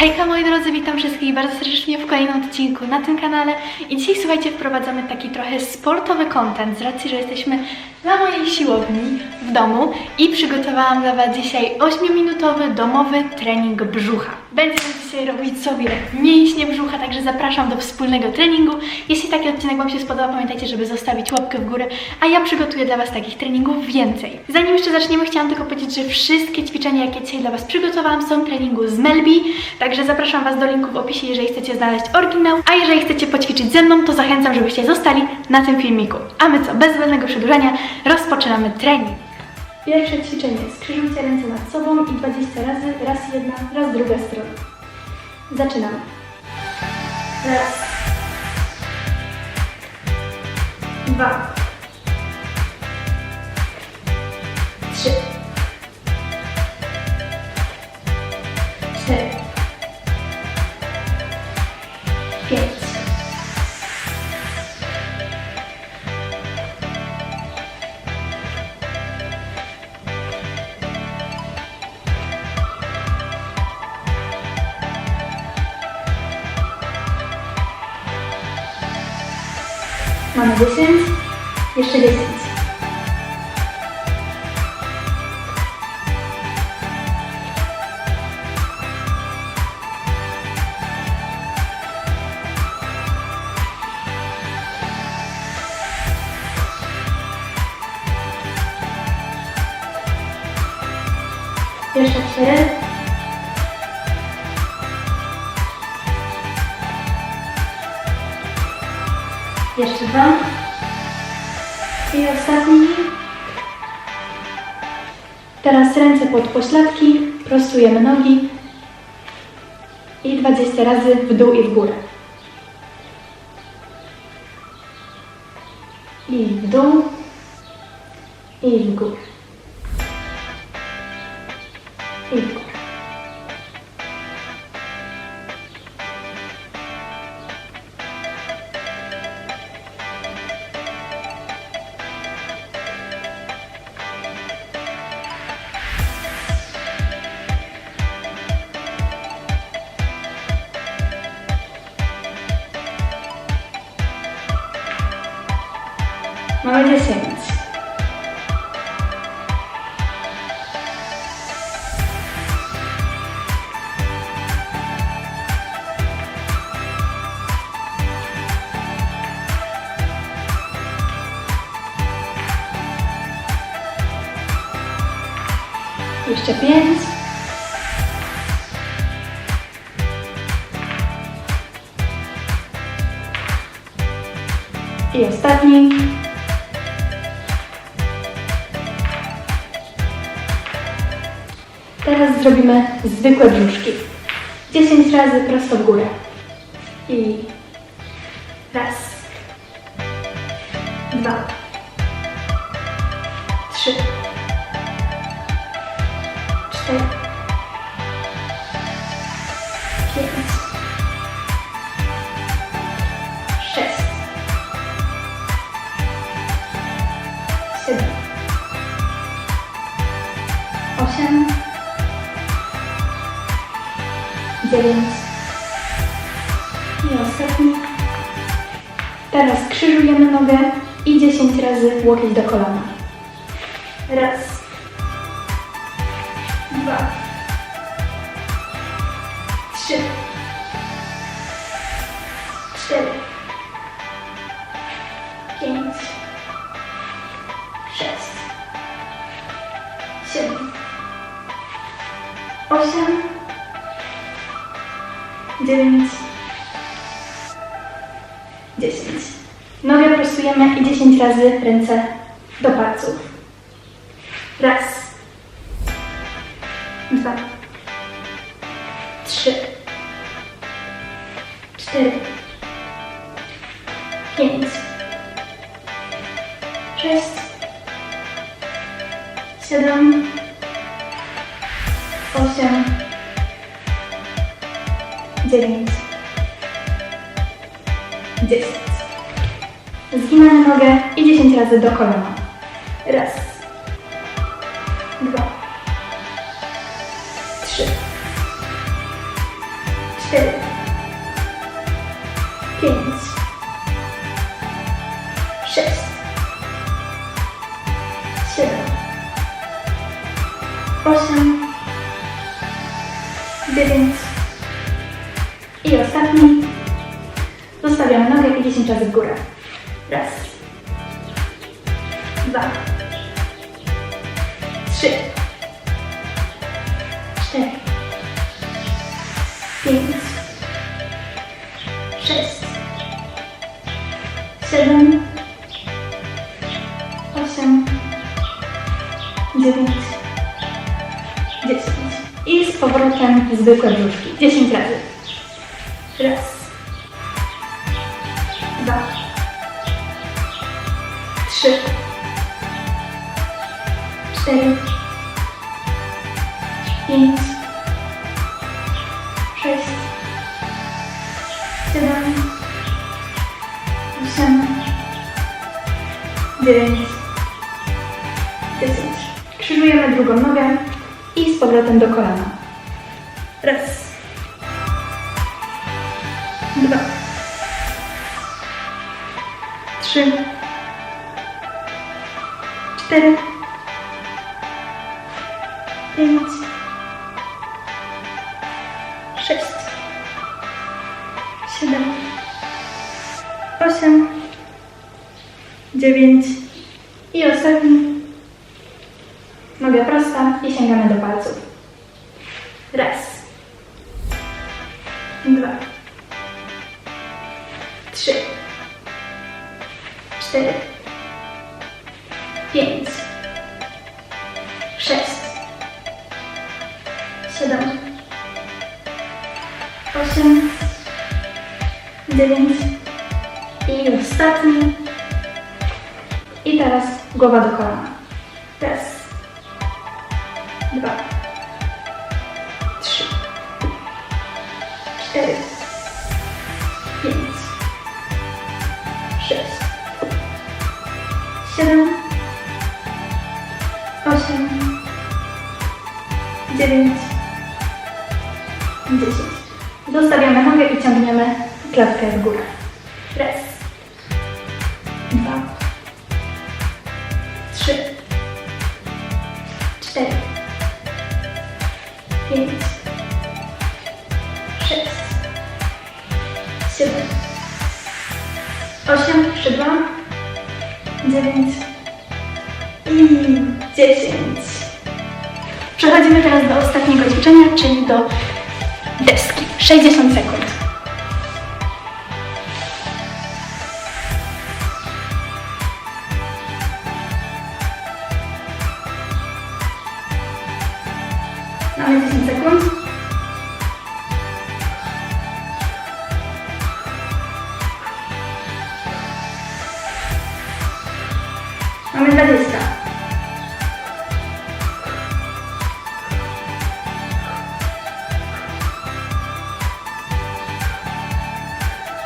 Hejka moi drodzy, witam wszystkich bardzo serdecznie w kolejnym odcinku na tym kanale. I dzisiaj słuchajcie wprowadzamy taki trochę sportowy content z racji, że jesteśmy na mojej siłowni w domu i przygotowałam dla Was dzisiaj 8-minutowy domowy trening brzucha. Będziemy dzisiaj robić sobie mięśnie brzucha, także zapraszam do wspólnego treningu. Jeśli taki odcinek Wam się spodoba, pamiętajcie, żeby zostawić łapkę w górę, a ja przygotuję dla Was takich treningów więcej. Zanim jeszcze zaczniemy, chciałam tylko powiedzieć, że wszystkie ćwiczenia, jakie dzisiaj dla Was przygotowałam, są treningu z Melbi, także zapraszam Was do linku w opisie, jeżeli chcecie znaleźć oryginał, a jeżeli chcecie poćwiczyć ze mną, to zachęcam, żebyście zostali na tym filmiku. A my co, bez zbędnego przedłużania, rozpoczynamy trening. Pierwsze ćwiczenie. Skrzyżujcie ręce nad sobą i 20 razy, raz jedna, raz druga strona. Zaczynamy. Raz. Dwa. Trzy. Mamy 10. Jeszcze 10. Jeszcze 4. Jeszcze dwa. I ostatni. Teraz ręce pod pośladki, prostujemy nogi i 20 razy w dół i w górę. I w dół i w górę. I w górę. Mamy 10. Jeszcze 5. I ostatni. Teraz zrobimy zwykłe brzuszki. 10 razy prosto w górę. I raz, dwa, trzy, cztery, dziewięć i ostatni. Teraz krzyżujemy nogę i 10 razy łokieć do kolana. Raz, dwa, trzy, cztery, pięć, sześć, siedem, osiem, dziewięć, dziesięć. Nogę prostujemy i 10 razy ręce do palców. Raz, dwa, trzy, cztery, pięć, sześć, siedem, osiem, dziewięć, dziesięć. Zginamy nogę i 10 razy do kolana. Raz, dwa, trzy, cztery, pięć, sześć, siedem, osiem, 10 razy w górę. Raz, dwa, trzy, cztery, pięć, sześć, siedem, osiem, dziewięć, dziesięć. I z powrotem zwykłe brzuszki. 10 razy. Raz, trzy, cztery, pięć, sześć, siedem, osiem, dziewięć, dziesięć. Krzyżujemy drugą nogę i z powrotem do kolana. Raz, dwa, trzy, cztery, pięć, sześć, siedem, osiem, dziewięć i ostatni. Noga prosta i sięgamy do palców. Raz, dwa, trzy, cztery, sześć, siedem, osiem, dziewięć i ostatni. I teraz głowa do kolana. Raz, dwa, trzy, cztery, pięć, sześć, siedem, ciągniemy klatkę w górę. Raz, dwa, trzy, cztery, pięć, sześć, siedem, osiem, szydła, dziewięć. I dziesięć. Przechodzimy teraz do ostatniego ćwiczenia, czyli do deski. 60 sekund. Mamy 10 sekund. Mamy 20.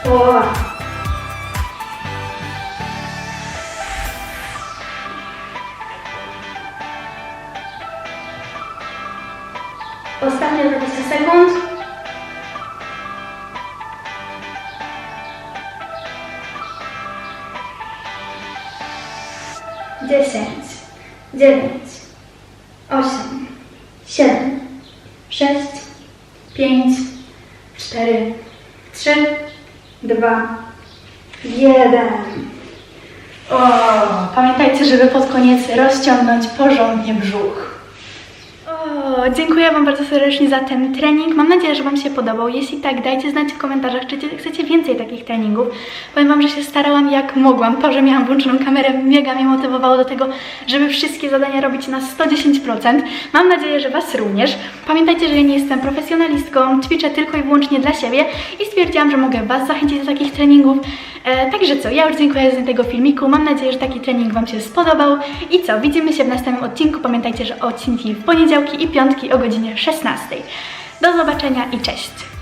Połowa. Ostatnie 20 sekund. Dziesięć, dziewięć, osiem, siedem, sześć, pięć, cztery, trzy, dwa, jeden. O, pamiętajcie, żeby pod koniec rozciągnąć porządnie brzuch. Dziękuję Wam bardzo serdecznie za ten trening. Mam nadzieję, że Wam się podobał. Jeśli tak, dajcie znać w komentarzach, czy chcecie więcej takich treningów. Powiem Wam, że się starałam jak mogłam. To, że miałam włączoną kamerę, mega mnie motywowało do tego, żeby wszystkie zadania robić na 110%. Mam nadzieję, że Was również. Pamiętajcie, że ja nie jestem profesjonalistką, ćwiczę tylko i wyłącznie dla siebie i stwierdziłam, że mogę Was zachęcić do takich treningów. E, także co, ja już dziękuję za tego filmiku. Mam nadzieję, że taki trening Wam się spodobał. I co, widzimy się w następnym odcinku. Pamiętajcie, że odcinki w poniedziałki i piątki o godzinie 16. Do zobaczenia i cześć!